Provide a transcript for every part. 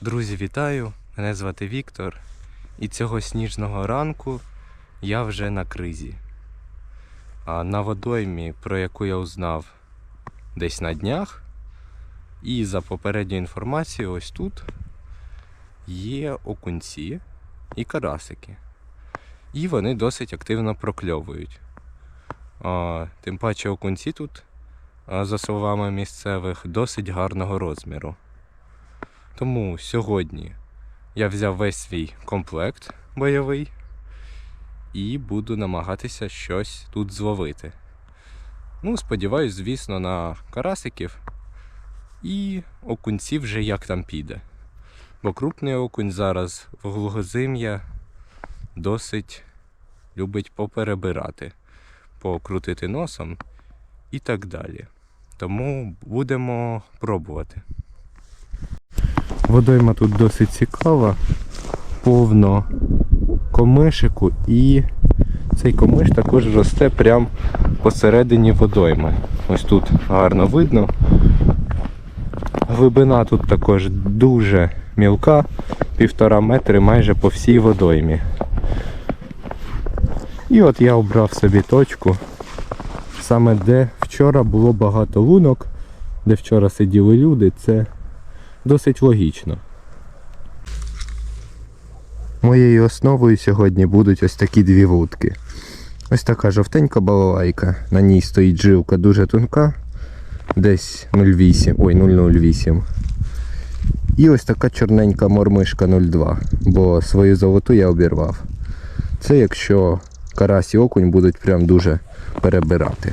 Друзі, вітаю! Мене звати Віктор. І цього сніжного ранку я вже на кризі. А на водоймі, про яку я узнав десь на днях. І за попередньою інформацією, ось тут є окунці і карасики. І вони досить активно прокльовують. Тим паче окунці тут, за словами місцевих, досить гарного розміру. Тому сьогодні я взяв весь свій комплект бойовий і буду намагатися щось тут зловити. Ну, сподіваюсь, звісно, на карасиків і окунців вже як там піде. Бо крупний окунь зараз в глухозим'я досить любить поперебирати, покрутити носом і так далі. Тому будемо пробувати. Водойма тут досить цікава, повно комишику і цей комиш також росте прямо посередині водойми. Ось тут гарно видно. Глибина тут також дуже мілка, півтора метри майже по всій водоймі. І от я обрав собі точку, саме де вчора було багато лунок, де вчора сиділи люди, це досить логічно. Моєю основою сьогодні будуть ось такі дві вудки. Ось така жовтенька балалайка. На ній стоїть жилка дуже тонка, десь 0,8, ой, 0,08. І ось така чорненька мормишка 0,2, бо свою золоту я обірвав. Це якщо карась і окунь будуть прям дуже перебирати.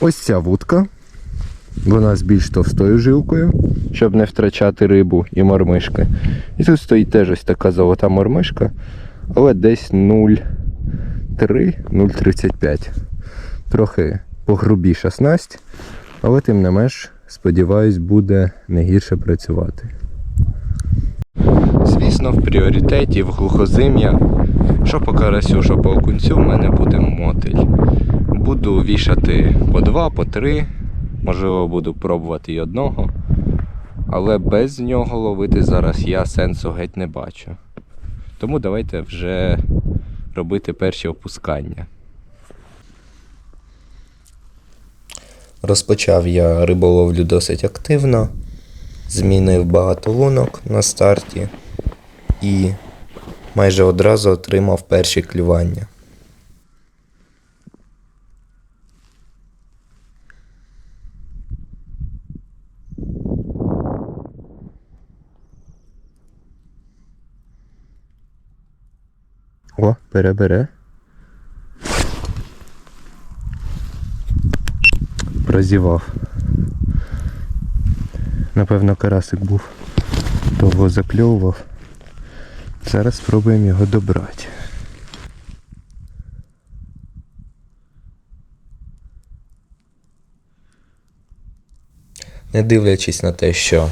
Ось ця вудка. Вона з більш товстою жилкою, щоб не втрачати рибу і мормишки. І тут стоїть теж ось така золота мормишка, але десь 0,3-0,35. Трохи погрубіша снасть, але тим не менш, сподіваюсь, буде не гірше працювати. Звісно, в пріоритеті в глухозим'я, що по карасю, що по окунцю, в мене буде мотиль. Буду вішати по два, по три. Можливо, буду пробувати і одного. Але без нього ловити зараз я сенсу геть не бачу. Тому давайте вже робити перші опускання. Розпочав я риболовлю досить активно. Змінив багато лунок на старті і майже одразу отримав перші клювання. О, бере, бере. Прозівав. Напевно, карасик був. Довго закльовував. Зараз спробуємо його добрати. Не дивлячись на те, що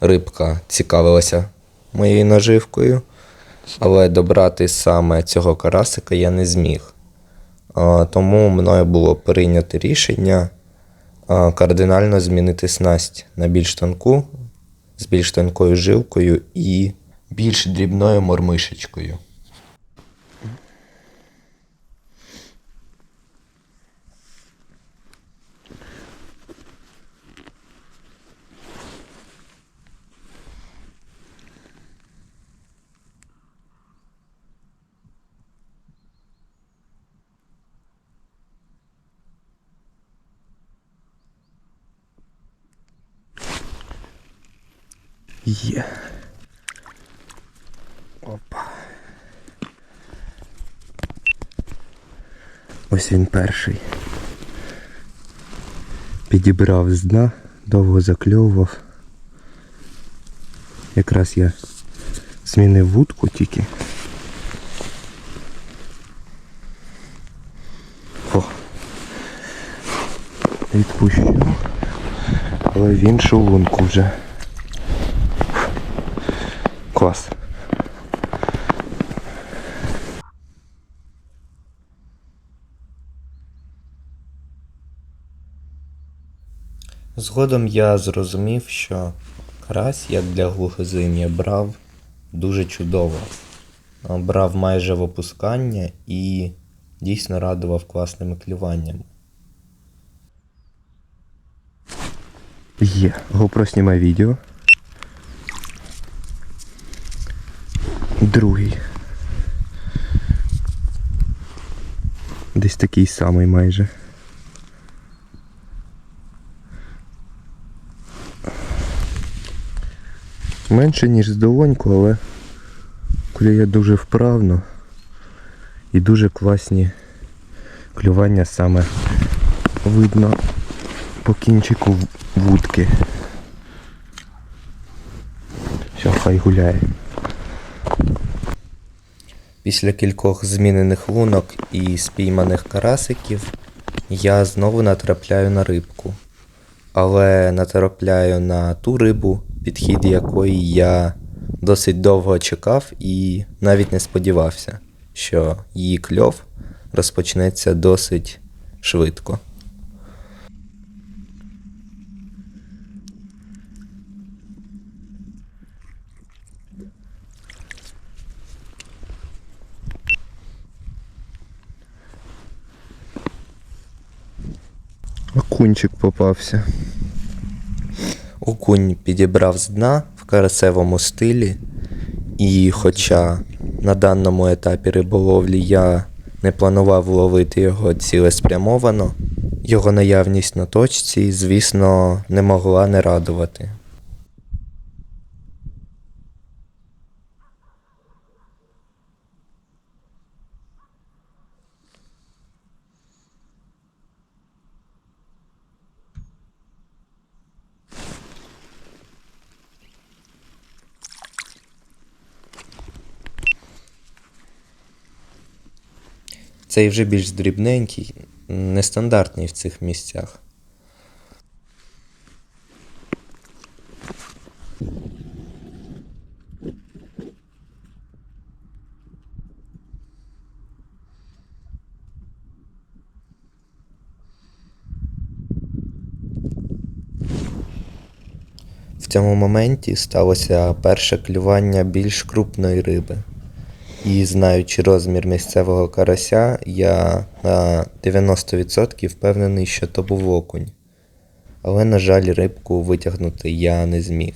рибка цікавилася моєю наживкою, але добрати саме цього карасика я не зміг. Тому мною було прийнято рішення кардинально змінити снасть на більш тонку, з більш тонкою жилкою і більш дрібною мормишечкою. Є. Опа. Ось він перший. Підібрав з дна, довго закльовував. Якраз я змінив вудку тільки. О. Відпущу. Але в іншу лунку вже. Клас. Згодом я зрозумів, що карась, як для глухозим'я, брав дуже чудово. Брав майже в опускання і дійсно радував класними клюваннями. Є. GoPro знімає відео. Другий. Десь такий самий майже. Менше, ніж з долоньку, але клює дуже вправно і дуже класні клювання саме видно по кінчику вудки. Все, хай гуляє. Після кількох змінених лунок і спійманих карасиків я знову натрапляю на рибку. Але натрапляю на ту рибу, підхід якої я досить довго чекав і навіть не сподівався, що її кльов розпочнеться досить швидко. Окунчик попався. Окунь підібрав з дна в карасевому стилі, і хоча на даному етапі риболовлі я не планував ловити його цілеспрямовано, його наявність на точці, звісно, не могла не радувати. Цей вже більш дрібненький, нестандартний в цих місцях. В цьому моменті сталося перше клювання більш крупної риби. І знаючи розмір місцевого карася, я на 90% впевнений, що то був окунь. Але, на жаль, рибку витягнути я не зміг.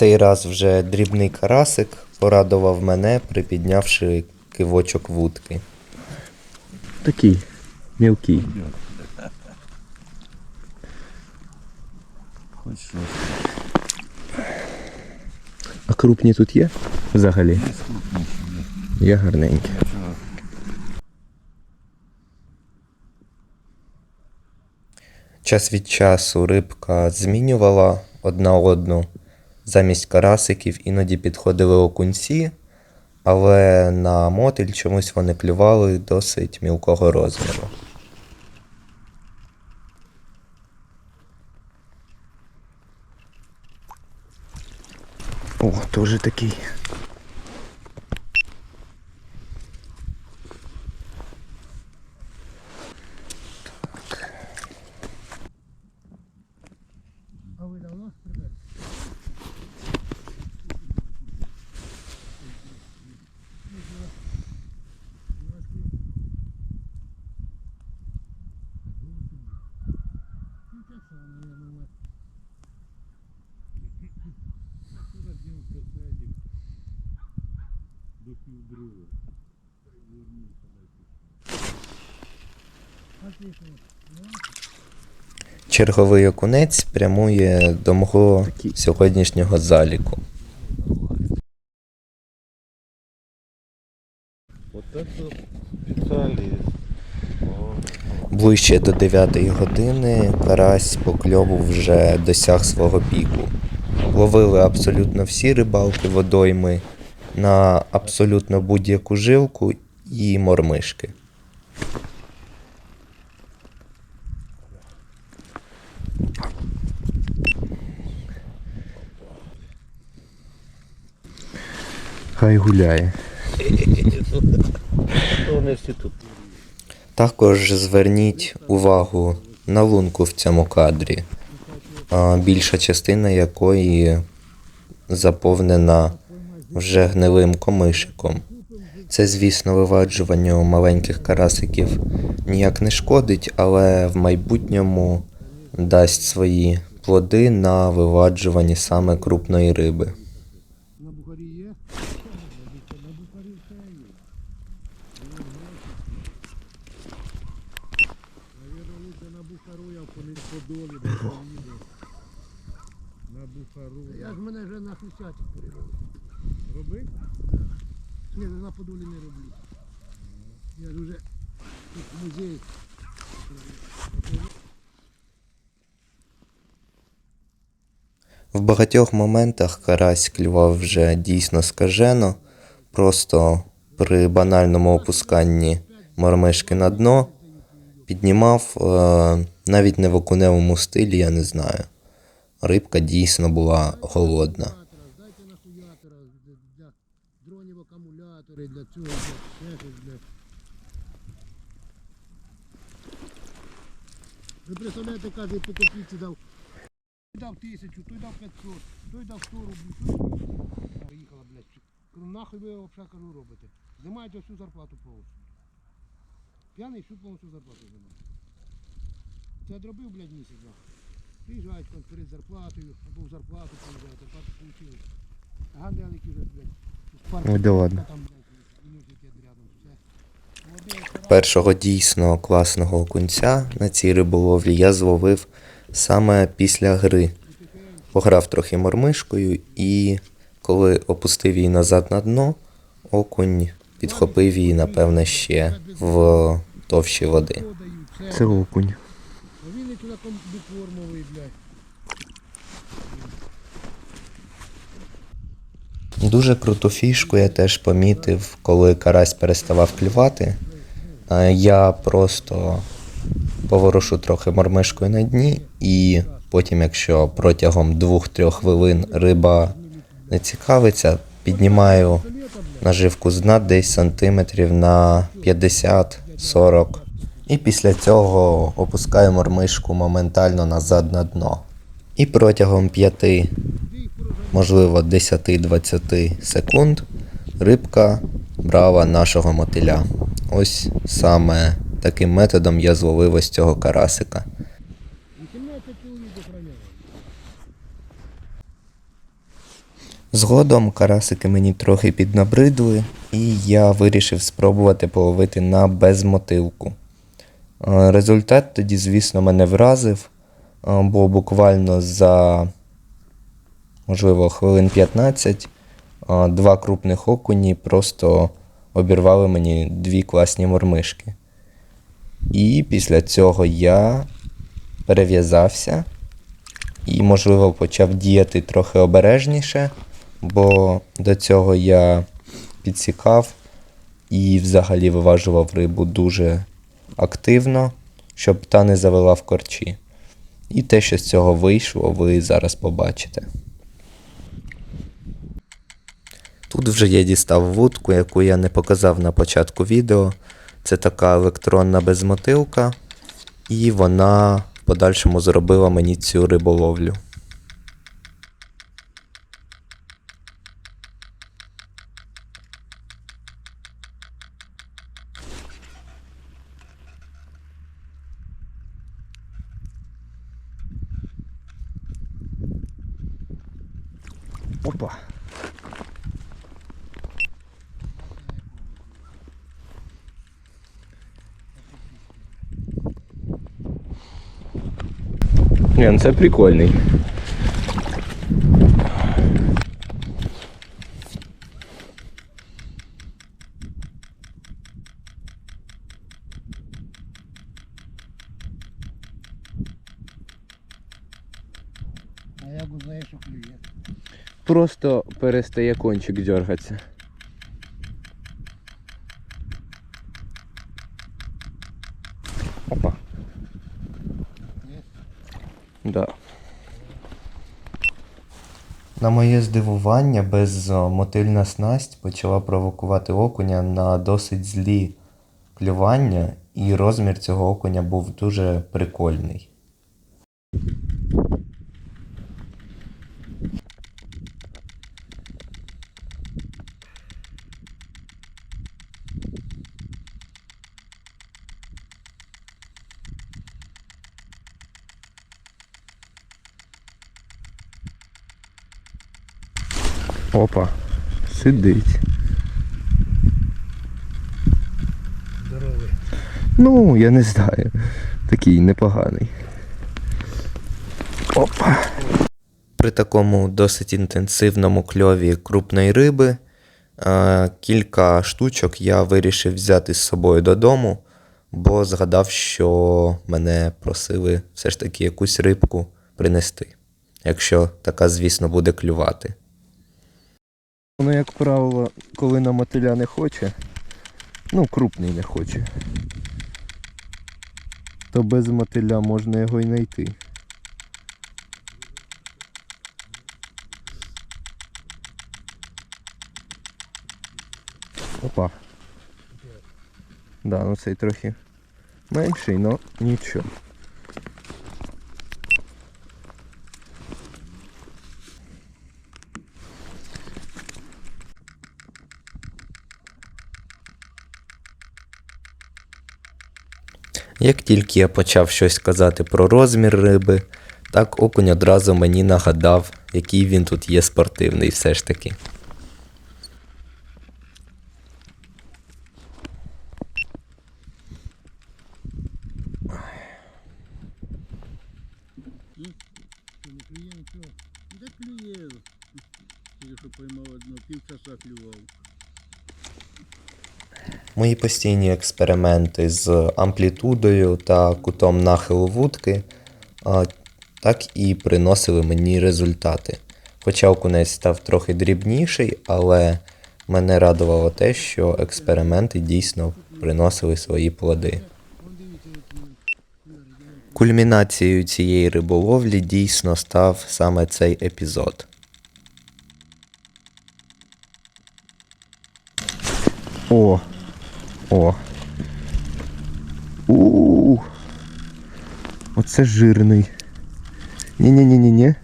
Цей раз вже дрібний карасик порадував мене, припіднявши кивочок вудки. Такий мілкий. Хоч щось. А крупні тут є? Взагалі. Є. Є гарненькі. Час від часу рибка змінювала одна одну. Замість карасиків іноді підходили окунці, але на мотиль чомусь вони клювали досить мілкого розміру. О, теж такий. Черговий окунець прямує до мого сьогоднішнього заліку. Ближче до 9 години карась по кльову вже досяг свого піку. ловили абсолютно всі рибалки водойми на абсолютно будь-яку жилку і мормишки. Хай гуляє. Також зверніть увагу на лунку в цьому кадрі, більша частина якої заповнена вже гнилим комишиком. Це, звісно, виваджуванню маленьких карасиків ніяк не шкодить, але в майбутньому дасть свої плоди на виваджуванні саме крупної риби. На Бухарі є? На Бухарі все є. Навірно, на Бухару я в Подолі, де поїду. На Бухару. Я ж мене вже на Хрещатик переробив. Робить? Ні, на Подолі не роблю. Я вже тут музей. В багатьох моментах карась клював вже дійсно скажено, просто при банальному опусканні мормишки на дно піднімав е, навіть не в окуневому стилі, я не знаю. Рибка дійсно була голодна. Ви представляєте, каже, по копійці дав. Той дав тисячу, той дав 500, той дав 100 рублів, той дав 200. Поїхала, блядь. Кажу, нахуй ви взагалі кажу робите. Знімаєте всю зарплату повністю. П'яний всю повністю зарплату знімає. Це дробив, блядь, місяць, нахуй. Приїжджають там перед зарплатою, або в зарплату приїжджають, зарплату получили. Ганделики вже, блядь. з парку Ой, да ладно. Там, блядь, університет рядом, все. Першого дійсно класного окунця на цій риболовлі я зловив саме після гри. Пограв трохи мормишкою і коли опустив її назад на дно, окунь підхопив її, напевне, ще в товщі води. Це окунь. Він і туди комбікормовий, блядь. Дуже круту фішку я теж помітив, коли карась переставав клювати. Е, Я просто поворошу трохи мормишкою на дні, і потім, якщо протягом 2-3 хвилин риба не цікавиться, піднімаю наживку з дна десь сантиметрів на 50-40. І після цього опускаю мормишку моментально назад на дно. І протягом 5 можливо 10-20 секунд, рибка брала нашого мотиля. Ось саме таким методом я зловив ось цього карасика. 18 чоловік охороняє. Згодом карасики мені трохи піднабридли, і я вирішив спробувати половити на безмотилку. Е, Результат тоді, звісно, мене вразив, е, бо буквально за, можливо, хвилин 15 е, два крупних окуні просто обірвали мені дві класні мормишки. І після цього я перев'язався і, можливо, почав діяти трохи обережніше, бо до цього я підсікав і взагалі виважував рибу дуже активно, щоб та не завела в корчі. І те, що з цього вийшло, ви зараз побачите. Тут вже я дістав вудку, яку я не показав на початку відео. Це така електронна безмотилка, і вона в подальшому зробила мені цю риболовлю. Опа. Ні, ну це прикольний. А як узнаєш, що клює? просто перестає кончик дергатися. Да. На моє здивування, безмотильна снасть почала провокувати окуня на досить злі клювання, і розмір цього окуня був дуже прикольний. Опа. Сидить. Здоровий. Ну, я не знаю. Такий непоганий. Опа. При такому досить інтенсивному кльові крупної риби е, кілька штучок я вирішив взяти з собою додому, бо згадав, що мене просили все ж таки якусь рибку принести, якщо така, звісно, буде клювати. Воно, як правило, коли на мотиля не хоче, ну, крупний не хоче, то без мотиля можна його й знайти. Опа. Да, ну цей трохи менший, но нічого. Як тільки я почав щось казати про розмір риби, так окунь одразу мені нагадав, який він тут є спортивний все ж таки. Що не клює нічого. Де клює? Тільки що поймав одну, півчаса клював. Мої постійні експерименти з амплітудою та кутом нахилу вудки так і приносили мені результати. Хоча окунець став трохи дрібніший, але мене радувало те, що експерименти дійсно приносили свої плоди. Кульмінацією цієї риболовлі дійсно став саме цей епізод. О. О. у Оце жирний. Ні-ні-ні-ні-ні.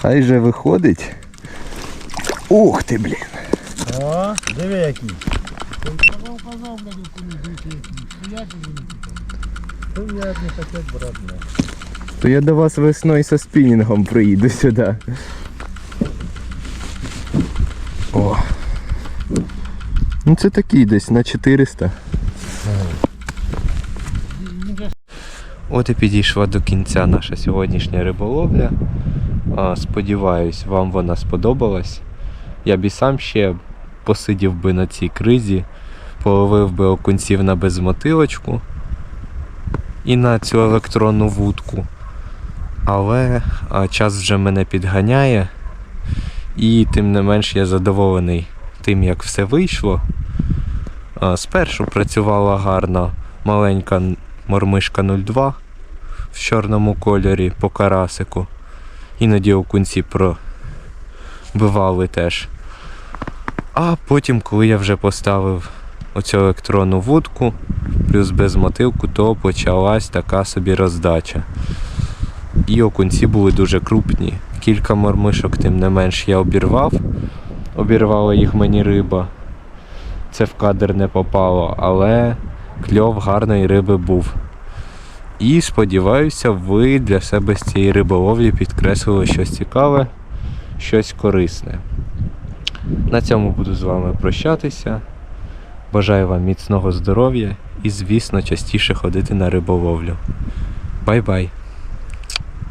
Хай же виходить. Ух ти, блін. О, диви який. Казав, казав, блядь, коли дивіться, які. Стоять і вони тут. То я не хотів брат, не. То я до вас весною со спінінгом приїду сюди. О. Ну це такий десь на 400. От і підійшла до кінця наша сьогоднішня риболовля. Сподіваюсь, вам вона сподобалась. Я б і сам ще посидів би на цій кризі, половив би окунців на безмотилочку і на цю електронну вудку. Але час вже мене підганяє, і тим не менш я задоволений тим, як все вийшло. Спершу працювала гарно маленька мормишка 02 в чорному кольорі по карасику. Іноді окунці пробивали теж. А потім, коли я вже поставив оцю електронну вудку, плюс без мотилку, то почалась така собі роздача. І окунці були дуже крупні. Кілька мормишок, тим не менш, я обірвав. Обірвала їх мені риба. Це в кадр не попало, але кльов гарної риби був. І сподіваюся, ви для себе з цієї риболовлі підкреслили щось цікаве, щось корисне. На цьому буду з вами прощатися. Бажаю вам міцного здоров'я і, звісно, частіше ходити на риболовлю. Бай-бай!